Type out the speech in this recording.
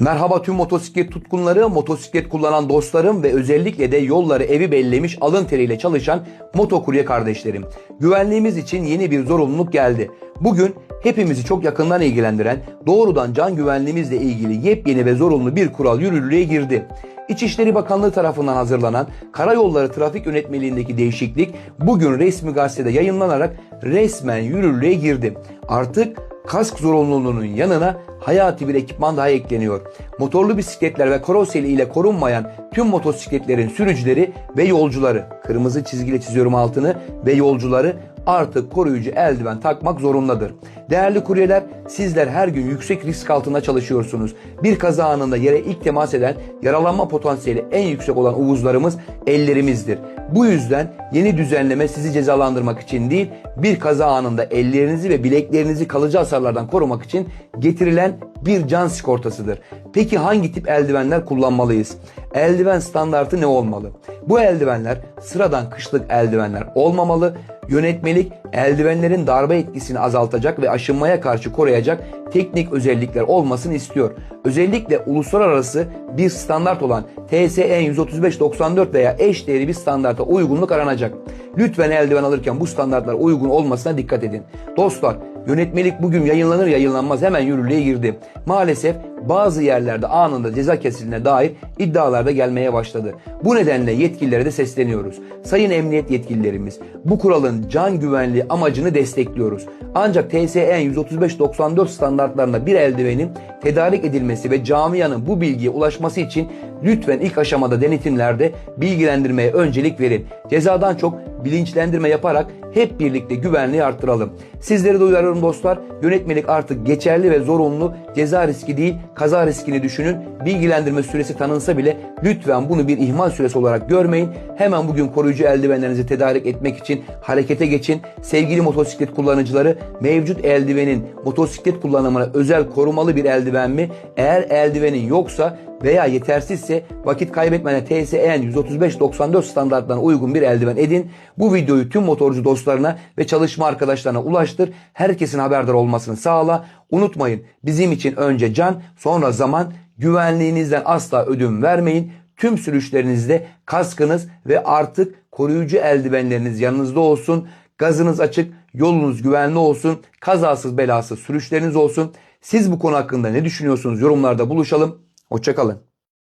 Merhaba tüm motosiklet tutkunları, motosiklet kullanan dostlarım ve özellikle de yolları evi bellemiş alın teriyle çalışan motokurye kardeşlerim. Güvenliğimiz için yeni bir zorunluluk geldi. Bugün hepimizi çok yakından ilgilendiren doğrudan can güvenliğimizle ilgili yepyeni ve zorunlu bir kural yürürlüğe girdi. İçişleri Bakanlığı tarafından hazırlanan Karayolları Trafik Yönetmeliğindeki değişiklik bugün resmi gazetede yayınlanarak resmen yürürlüğe girdi. Artık kask zorunluluğunun yanına hayati bir ekipman daha ekleniyor. Motorlu bisikletler ve karoseli ile korunmayan tüm motosikletlerin sürücüleri ve yolcuları, kırmızı çizgiyle çiziyorum altını ve yolcuları artık koruyucu eldiven takmak zorundadır. Değerli kuryeler sizler her gün yüksek risk altında çalışıyorsunuz. Bir kaza anında yere ilk temas eden yaralanma potansiyeli en yüksek olan uvuzlarımız ellerimizdir. Bu yüzden yeni düzenleme sizi cezalandırmak için değil bir kaza anında ellerinizi ve bileklerinizi kalıcı hasarlardan korumak için getirilen bir can sigortasıdır. Peki hangi tip eldivenler kullanmalıyız? Eldiven standartı ne olmalı? Bu eldivenler sıradan kışlık eldivenler olmamalı. Yönetmelik eldivenlerin darbe etkisini azaltacak ve aşınmaya karşı koruyacak teknik özellikler olmasını istiyor. Özellikle uluslararası bir standart olan TSE 135-94 veya eş değeri bir standarta uygunluk aranacak. Lütfen eldiven alırken bu standartlara uygun olmasına dikkat edin. Dostlar Yönetmelik bugün yayınlanır yayınlanmaz hemen yürürlüğe girdi. Maalesef bazı yerlerde anında ceza kesildiğine dair iddialar da gelmeye başladı. Bu nedenle yetkililere de sesleniyoruz. Sayın emniyet yetkililerimiz bu kuralın can güvenliği amacını destekliyoruz. Ancak TSE 135-94 standartlarında bir eldivenin tedarik edilmesi ve camianın bu bilgiye ulaşması için lütfen ilk aşamada denetimlerde bilgilendirmeye öncelik verin. Cezadan çok bilinçlendirme yaparak hep birlikte güvenliği arttıralım. Sizleri de uyarıyorum dostlar. Yönetmelik artık geçerli ve zorunlu. Ceza riski değil, kaza riskini düşünün. Bilgilendirme süresi tanınsa bile lütfen bunu bir ihmal süresi olarak görmeyin. Hemen bugün koruyucu eldivenlerinizi tedarik etmek için harekete geçin. Sevgili motosiklet kullanıcıları mevcut eldivenin motosiklet kullanımına özel korumalı bir eldiven mi? Eğer eldivenin yoksa veya yetersizse vakit kaybetmeden TSEN 135-94 standartlarına uygun bir eldiven edin. Bu videoyu tüm motorcu dostlarına ve çalışma arkadaşlarına ulaştır. Herkesin haberdar olmasını sağla. Unutmayın bizim için önce can sonra zaman güvenliğinizden asla ödün vermeyin. Tüm sürüşlerinizde kaskınız ve artık koruyucu eldivenleriniz yanınızda olsun. Gazınız açık, yolunuz güvenli olsun. Kazasız belasız sürüşleriniz olsun. Siz bu konu hakkında ne düşünüyorsunuz? Yorumlarda buluşalım. Hoşçakalın.